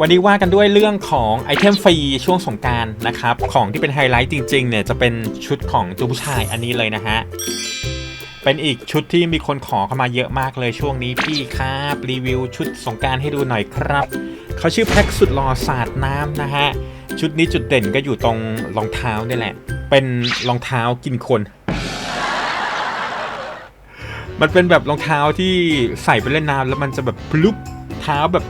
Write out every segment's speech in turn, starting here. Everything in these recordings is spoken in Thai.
วันนี้ว่ากันด้วยเรื่องของไอเทมฟรีช่วงสงการนะครับ ของที่เป็นไฮไลท์จริงๆเนี่ยจะเป็นชุดของตัวผู้ชายอันนี้เลยนะฮะ เป็นอีกชุดที่มีคนขอเข้ามาเยอะมากเลยช่วงนี้พี่ครับรีวิวชุดสงการให้ดูหน่อยครับ เขาชื่อแพ็กสุดหล่อสาดน้ำนะฮะ ชุดนี้จุดเด่นก็อยู่ตรงรองเท้านี่แหละ เป็นรองเท้ากินคนมันเป็นแบบรองเท้าที่ใส่ไปเล่นน้ำแล้วมันจะแบบพลุบเท้าแบบ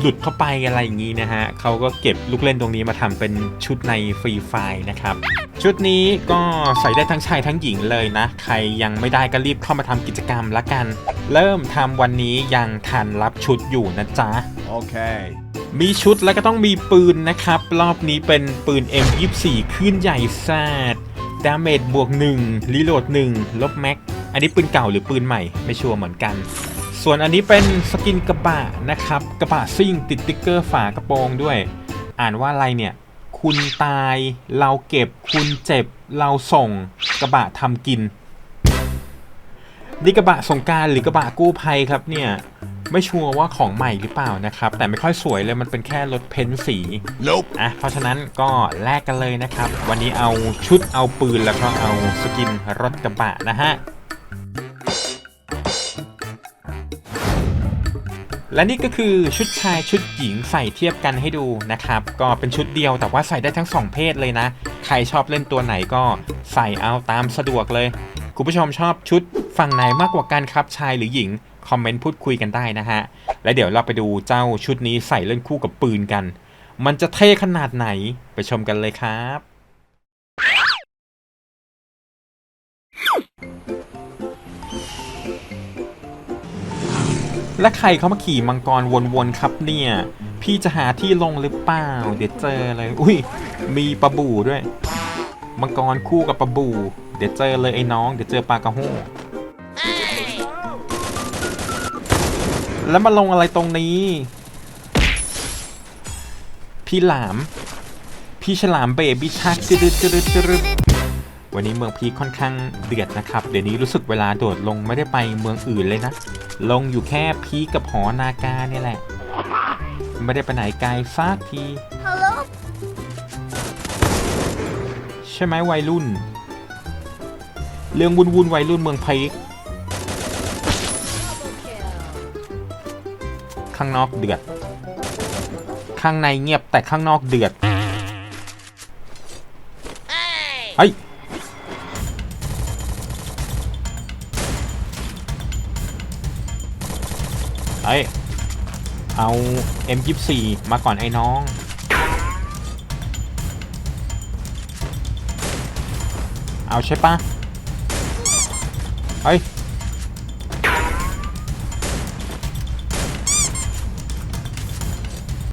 หลุดเข้าไปอะไรอย่างนี้นะฮะเขาก็เก็บลูกเล่นตรงนี้มาทำเป็นชุดในฟรีไฟล์นะครับ ชุดนี้ก็ใส่ได้ทั้งชายทั้งหญิงเลยนะ ใครยังไม่ได้ก็รีบเข้ามาทำกิจกรรมละกัน เริ่มทำวันนี้ยังทันรับชุดอยู่นะจ๊ะ Okay. มีชุดแล้วก็ต้องมีปืนนะครับ รอบนี้เป็นปืน M24 ขึ้นใหญ่แซดดาเมจบวก1รีโหลด1ลบแม็กอันนี้ปืนเก่าหรือปืนใหม่ไม่ชัวร์เหมือนกัน ส่วนอันนี้เป็นสกินกระบะนะครับ กระบะซิ่งติดติ๊กเกอร์ฝากระโปรงด้วย อ่านว่าอะไรเนี่ย คุณตายเราเก็บคุณเจ็บเราส่งกระบะทำกินนี่กระบะสงกรารหรือกระบะกู้ภัยครับเนี่ยไม่ชัวร์ว่าของใหม่หรือเปล่านะครับ แต่ไม่ค่อยสวยเลยมันเป็นแค่รถเพ้นท์สี Nope. อะเพราะฉะนั้นก็แลกกันเลยนะครับ วันนี้เอาชุดเอาปืนแล้วก็เอาสกินรถกระบะนะฮะ และนี่ก็คือชุดชายชุดหญิงใส่เทียบกันให้ดูนะครับ ก็เป็นชุดเดียวแต่ว่าใส่ได้ทั้งสองเพศเลยนะ ใครชอบเล่นตัวไหนก็ใส่เอาตามสะดวกเลย คุณผู้ชมชอบชุดฝั่งไหนมากกว่ากันครับชายหรือหญิง คอมเมนต์พูดคุยกันได้นะฮะ และเดี๋ยวเราไปดูเจ้าชุดนี้ใส่เล่นคู่กับปืนกัน มันจะเท่ขนาดไหนไปชมกันเลยครับ และใครเขามาขี่มังกรวนๆครับเนี่ย พี่จะหาที่ลงหรือเปล่า เดี๋ยวเจอเลย อุ้ย มีปลาบูด้วย มังกรคู่กับปลาบูเดี๋ยวเจอเลยไอ้น้อง เดี๋ยวเจอปลากระโห้แล้วมาลงอะไรตรงนี้ พี่หลาม พี่ฉลามเบบี้ชักจืดจืดจืด วันนี้เมืองพีคค่อนข้างเดือดนะครับ เดี๋ยวนี้รู้สึกเวลาโดดลงไม่ได้ไปเมืองอื่นเลยนะ ลงอยู่แค่พีคกับหอนาคาเนี่ยแหละ ไม่ได้ไปไหนไกลสักที Hello? ใช่ไหมวัยรุ่น เรื่องวุ่นวุ่นๆวัยรุ่นเมืองพีคข้างนอกเดือด ข้างในเงียบแต่ข้างนอกเดือด เฮ้ย เฮ้ย เอา M24 มาก่อนไอ้น้อง เอาใช่ปะเฮ้ย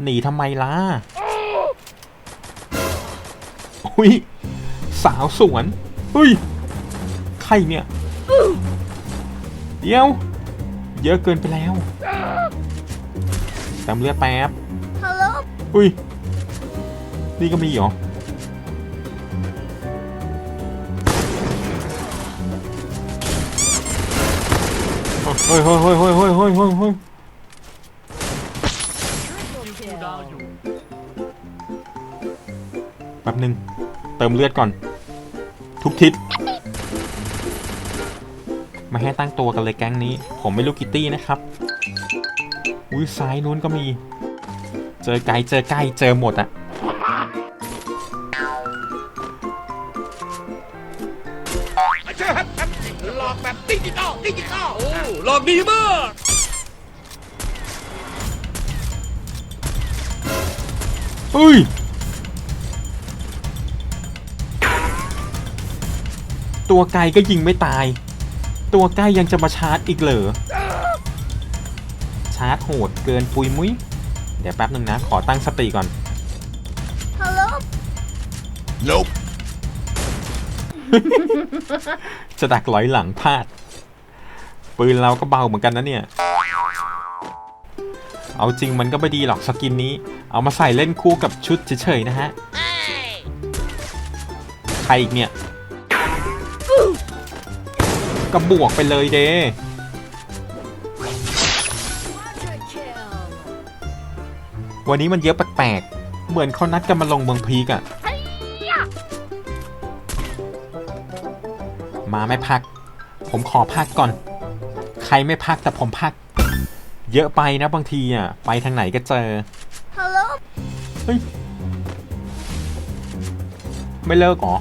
หนีทำไมล่ะ อุ้ย สาวสวน อุ้ย ใครเนี่ย เดี๋ยว เยอะเกินไปแล้ว ตามเลือดแป๊บ Hello? อุ้ย นี่ก็มีเหรอ เฮ้ยเฮ้ยเฮ้ยเฮ้ยเฮ้ยเฮ้ยเฮ้ยเฮ้ยแป๊บหนึ่งเติมเลือดก่อน ทุกทิศไม่ให้ตั้งตัวกันเลยแก๊งนี้ ผมไม่รู้กิตตี้นะครับ อุ้ยซ้ายนู้นก็มี เจอไกลเจอใกล้เจอหมดอะหลอกแบบดิจิตอลดิจิตอลโอ้หลอกดีมากเฮ้ยตัวไกลก็ยิงไม่ตาย ตัวใกล้ยังจะมาชาร์จอีกเหรอ ชาร์จโหดเกินปุยมุ้ย เดี๋ยวแป๊บหนึ่งนะ ขอตั้งสติก่อน Hello? Nope. จะดักหลอยหลังพลาด ปืนเราก็เบาเหมือนกันนะเนี่ย เอาจริงมันก็ไม่ดีหรอกสกินนี้ เอามาใส่เล่นคู่กับชุดเฉยๆนะฮะ ใครอีกเนี่ย ก็บวกไปเลยเด วันนี้มันเยอะแปลกๆ เหมือนเขานัดกันมาลงเมืองพีกอะมาไม่พัก ผมขอพักก่อน ใครไม่พักแต่ผมพัก เยอะไปนะบางทีอะ ไปทางไหนก็เจอ Hello? เฮ้ย ไม่เลิกเหรอ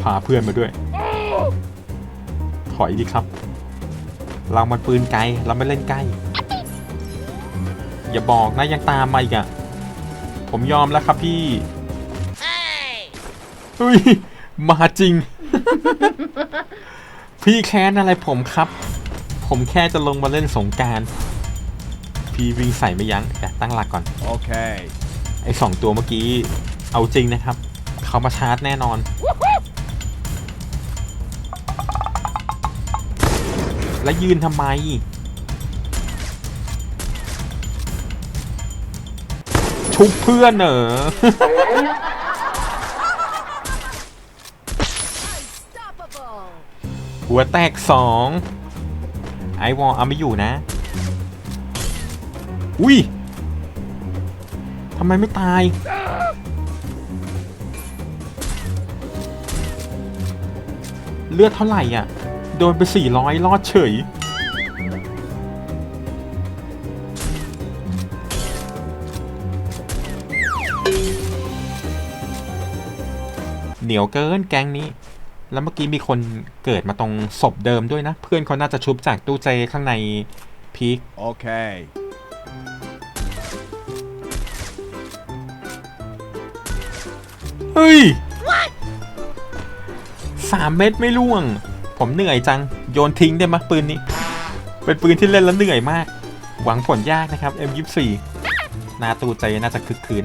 พาเพื่อนมาด้วย ถอยดีครับ เรามันปืนไกล เราไม่เล่นใกล้ อย่าบอกนะยังตามมาอีกอะผมยอมแล้วครับพี่เฮ้ยมาจริง พี่แค้นอะไรผมครับ ผมแค่จะลงมาเล่นสงกรารพี่วิ่งใส่ไม่ยั้งแต่ตั้งหลักก่อน Okay. ไอ้สองตัวเมื่อกี้ เอาจริงนะครับ เขามาชาร์จแน่นอน แล้วยืนทำไม ชุบเพื่อนเหรอหัวแตกสองไอวอลเอาไม่อยู่นะ อุ้ยทำไมไม่ตาย เลือดเท่าไหร่อะ โดนไป 400 รอดเฉย เหนียวเกินแก๊งนี้ แล้วเมื่อกี้มีคนเกิดมาตรงศพเดิมด้วยนะ เพื่อนเขาน่าจะชุบจากตู้เจข้างในพีค Okay. เฮ้ยสามเม็ดไม่ล่วง ผมเหนื่อยจัง โยนทิ้งได้ไหมยปืนนี้ เป็นปืนที่เล่นแล้วเหนื่อยมาก หวังผลยากนะครับ M24 หนาตูใจน่าจะคึกคืน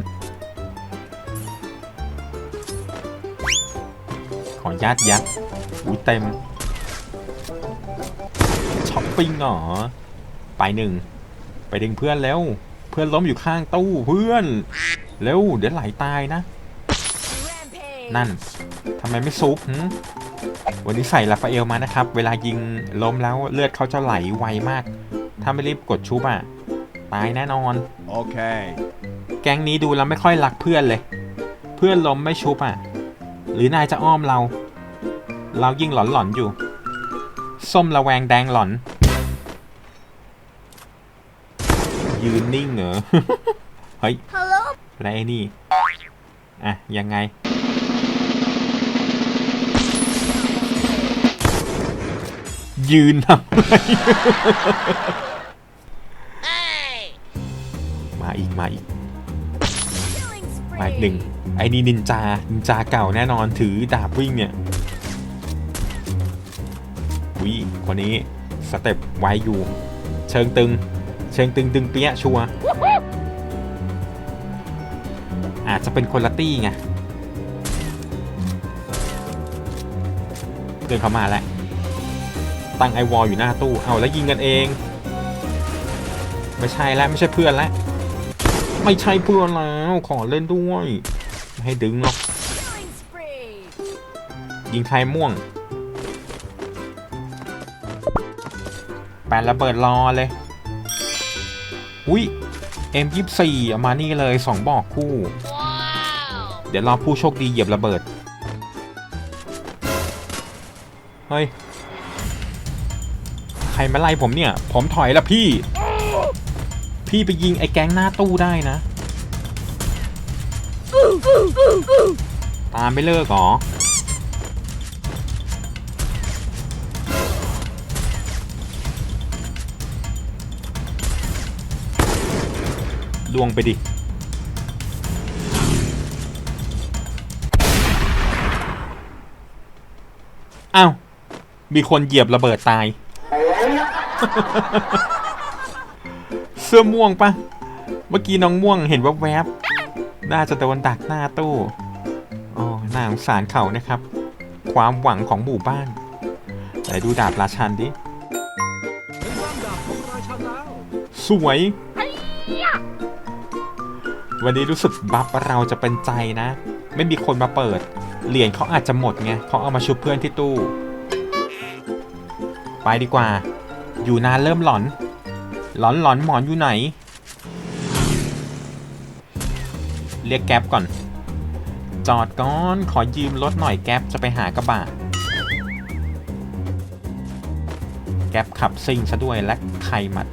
ขอญาตยัดอุ้ยเต็มช้อปปิ้งเหรอไปหนึ่งไปดึงเพื่อนแล้ว เพื่อนล้มอยู่ข้างตู้เพื่อนเร็วเดี๋ยวไหลตายนะ นั่นทำไมไม่ซุกหึวันนี้ใส่ลาฟาเอลมานะครับ เวลายิงล้มแล้วเลือดเขาจะไหลไวมาก ถ้าไม่รีบกดชุบอะตายแน่นอน Okay. แก๊งนี้ดูแล้วไม่ค่อยรักเพื่อนเลย เพื่อนล้มไม่ชุบอะ หรือนายจะอ้อมเรา เรายิ่งหลอนๆอยู่ ส้มระแวงแดงหลอน ยืนนิ่งเหรอ เฮ้ย Hello? แล้วไอ้นี่ อะ ยังไง ยืนทำไมมาอีก มาอีกมาอีกหนึ่งไอ้นี่นินจา นินจาเก่าแน่นอนถือดาบวิ่งเนี่ย วิคนนี้สเต็ปไวอยู่ เชิงตึง เชิงตึงตึงเปี้ยะชัวร์อาจจะเป็นคนละตี้ไงเดินเข้ามาแล้วตั้งไอวอลอยู่หน้าตู้เอาแล้วยิงกันเอง ไม่ใช่แล้วไม่ใช่เพื่อนแล้วไม่ใช่เพื่อนแล้วขอเล่นด้วย ไม่ให้ดึงหรอกยิงใครม่วง แปนระเบิดรอเลย อุ้ย M24 เอามานี่เลยสองบอกคู่ เดี๋ยวรอผู้โชคดีเหยียบระเบิด เฮ้ย ใครมาไล่ผมเนี่ย ผมถอยละพี่ พี่ไปยิงไอ้แก๊งหน้าตู้ได้นะ ตามไม่เลิกเหรอ ลวงไปดิ อ้าว มีคนเหยียบระเบิดตาย เสื้อม่วงปะ เมื่อกี้น้องม่วงเห็นว่าแวบๆ น่าจะโดนดักหน้าตู้อ๋อน่าสงสารเขานะครับ ความหวังของหมู่บ้านไหนดูดาบราชันดิ สวย วันนี้รู้สึกบัฟเราจะเป็นใจนะ ไม่มีคนมาเปิด เหรียญเขาอาจจะหมดไงเขาเอามาชุบเพื่อนที่ตู้ ไปดีกว่า อยู่นานเริ่มหลอน หลอนหลอนหมอนอยู่ไหน เรียกแก๊ปก่อน จอดก่อนขอยืมรถหน่อยแก๊ปจะไปหากระบะแก๊ปขับซิ่งซะด้วยและใครมัด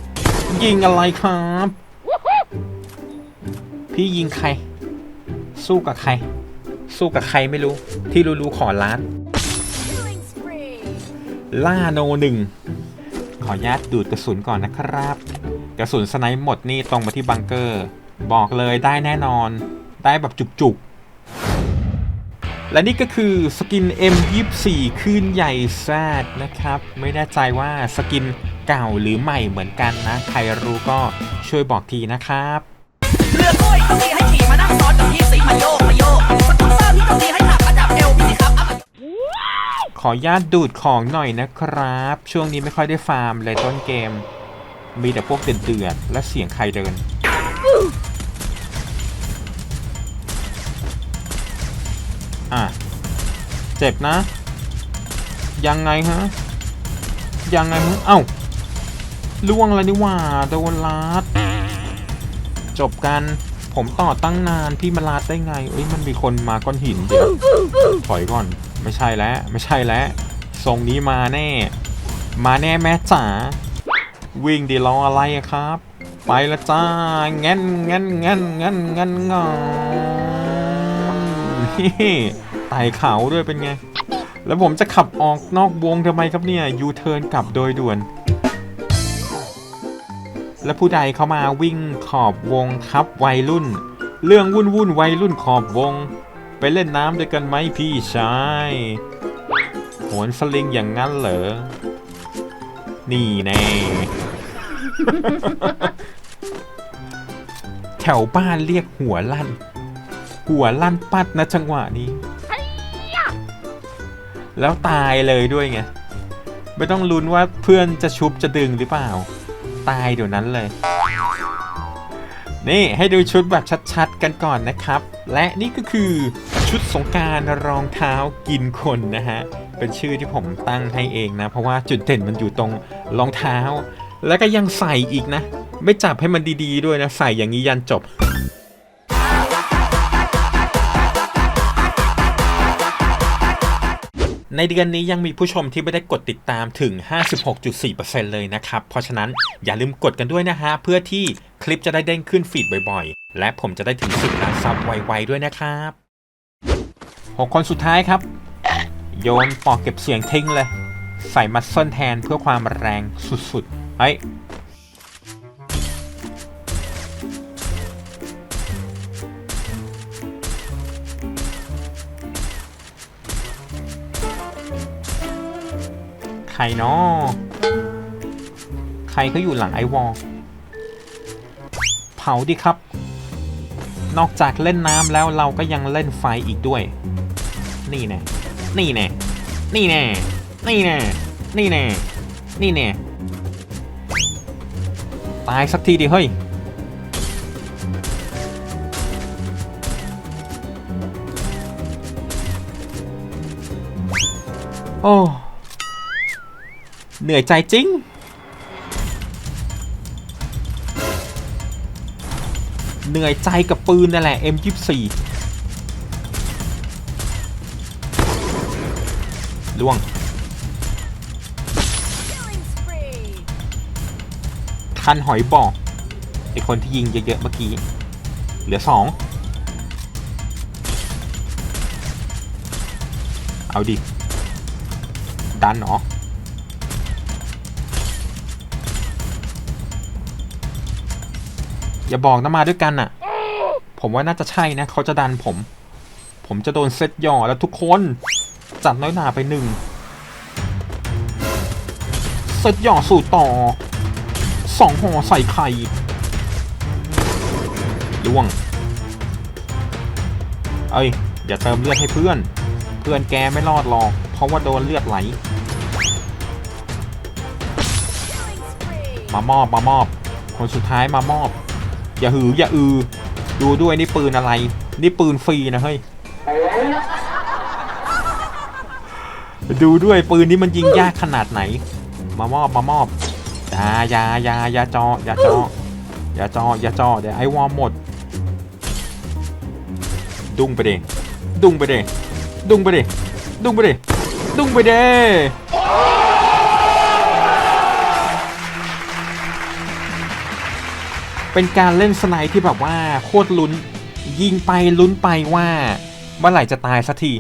ยิงอะไรครับ พี่ยิงใคร สู้กับใคร สู้กับใครไม่รู้ ที่รู้ๆขอล้าน Killing spree. ล่าโนหนึ่ง ขออนุญาตดูดกระสุนก่อนนะครับ กระสุนสไนป์หมดนี่ตรงมาที่บังเกอร์ บอกเลยได้แน่นอน ได้แบบจุกๆ และนี่ก็คือสกิน M24 คลื่นใหญ่แซดนะครับ ไม่แน่ใจว่าสกินเก่าหรือใหม่เหมือนกันนะ ใครรู้ก็ช่วยบอกทีนะครับ เรือกล้วยต้องมีให้ขี่มานั่งซ้อนกับพี่สีมาโยกมาโยกสกูตเตอร์พี่ต้องมีให้ขับระดับเอวพี่สิครับเอามาขออนุญาตดูดของหน่อยนะครับ ช่วงนี้ไม่ค่อยได้ฟาร์มเลยต้นเกม มีแต่พวกเดือดๆและเสียงใครเดินอะ เจ็บนะ ยังไงฮะ ยังไงฮะ เอ้าล่วงแล้วนี่ว่า โดนลาด จบกัน ผมต่อตั้งนานพี่มาลาดได้ไงเอ้ยมันมีคนมาก้อนหินเดี๋ยวถอยก่อน ไม่ใช่แล้วไม่ใช่แล้วทรงนี้มาแน่ มาแน่แม่จ๋าวิ่งดีรออะไรครับ ไปละจ้างั้นงั้นงั้นงั้นงั้นงอนเฮ้ไต่เขาด้วยเป็นไง แล้วผมจะขับออกนอกวงทำไมครับเนี่ยยูเทิร์นกลับโดยด่วน แล้วผู้ใดเข้ามาวิ่งขอบวงครับวัยรุ่น เรื่องวุ่นวุ่นวัยรุ่นขอบวง ไปเล่นน้ำด้วยกันไหมพี่ชายโหนสลิงอย่างนั้นเหรอ นี่แน่แถวบ้านเรียกหัวลั่น หัวลั่นปัดนะจังหวะนี้ แล้วตายเลยด้วยไง ไม่ต้องลุ้นว่าเพื่อนจะชุบจะดึงหรือเปล่า ตายเดี๋ยวนั้นเลย นี่ให้ดูชุดแบบชัดๆกันก่อนนะครับ และนี่ก็คือชุดสงการรองเท้ากินคนนะฮะ เป็นชื่อที่ผมตั้งให้เองนะ เพราะว่าจุดเด่นมันอยู่ตรงรองเท้า แล้วก็ยังใส่อีกนะ ไม่จับให้มันดีๆด้วยนะ ใส่อย่างนี้ยันจบ ในเดือนนี้ยังมีผู้ชมที่ไม่ได้กดติดตามถึง 56.4%เลยนะครับ เพราะฉะนั้นอย่าลืมกดกันด้วยนะฮะ เพื่อที่คลิปจะได้เด้งขึ้นฟีดบ่อยๆ และผมจะได้ถึง 10ล้านซับไวๆด้วยนะครับ 6 คนสุดท้ายครับ โยนปอกเก็บเสียงทิ้งเลย ใส่มัสเซิลแทนเพื่อความแรงสุดๆ เฮ้ย รเนาะใครเขาอยู่หลังไอวอลเผาดิครับ นอกจากเล่นน้ำแล้วเราก็ยังเล่นไฟอีกด้วย นี่แน่นี่แน่นี่แน่นี่แน่นี่แน่นี่แน่ตายสักทีดิเฮ้ยโอ้ เหนื่อยใจจริง เหนื่อยใจกับปืนนั่นแหละ M24 ล่วง คันหอยบอกไอคนที่ยิงเยอะๆเมื่อกี้ เหลือสองเอาดิ ดันเหรอ อย่าบอกนะมาด้วยกันอะผมว่าน่าจะใช่นะเขาจะดันผม ผมจะโดนเซตย่อแล้วทุกคนจัดน้อยหนาไปหนึ่งเซตย่อสู่ต่อสองห่อใส่ไข่ล่วง เอ้ยอย่าเติมเลือดให้เพื่อน เพื่อนแกไม่รอดหรอกเพราะว่าโดนเลือดไหล มามอบมามอบ คนสุดท้ายมามอบ อย่าหืออย่าอือ ดูด้วยนี่ปืนอะไร นี่ปืนฟรีนะเฮ้ย ดูด้วยปืนนี้มันยิงยากขนาดไหน มามอบมามอบยายายายาจอยาจอยาจอยาจอเดี๋ยวไอวอมหมด ดุ้งไปดิดุ้งไปดิดุ้งไปดิดุ้งไปดิดุ้งไปดิ เป็นการเล่นสไนที่แบบว่าโคตรลุ้น ยิงไปลุ้นไปว่าเมื่อไหร่จะตายสักที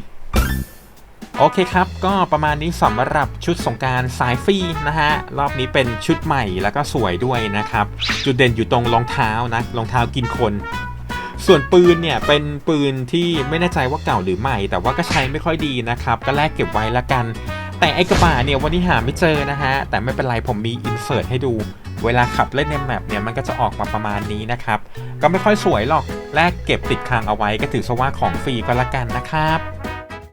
โอเคครับ ก็ประมาณนี้สำหรับชุดสงกรารสายฟรีนะฮะ รอบนี้เป็นชุดใหม่แล้วก็สวยด้วยนะครับ จุดเด่นอยู่ตรงรองเท้านะรองเท้ากินคน ส่วนปืนเนี่ยเป็นปืนที่ไม่แน่ใจว่าเก่าหรือใหม่ แต่ว่าก็ใช้ไม่ค่อยดีนะครับ ก็แลกเก็บไว้ละกัน แต่ไอ้กระบะเนี่ยวันนี้หาไม่เจอนะฮะ แต่ไม่เป็นไรผมมีอินเสิร์ตให้ดู เวลาขับเล่นในแมปเนี่ยมันก็จะออกมาประมาณนี้นะครับ ก็ไม่ค่อยสวยหรอกแลกเก็บติดค้างเอาไว้ก็ถือซะว่าของฟรีก็แล้วกันนะครับ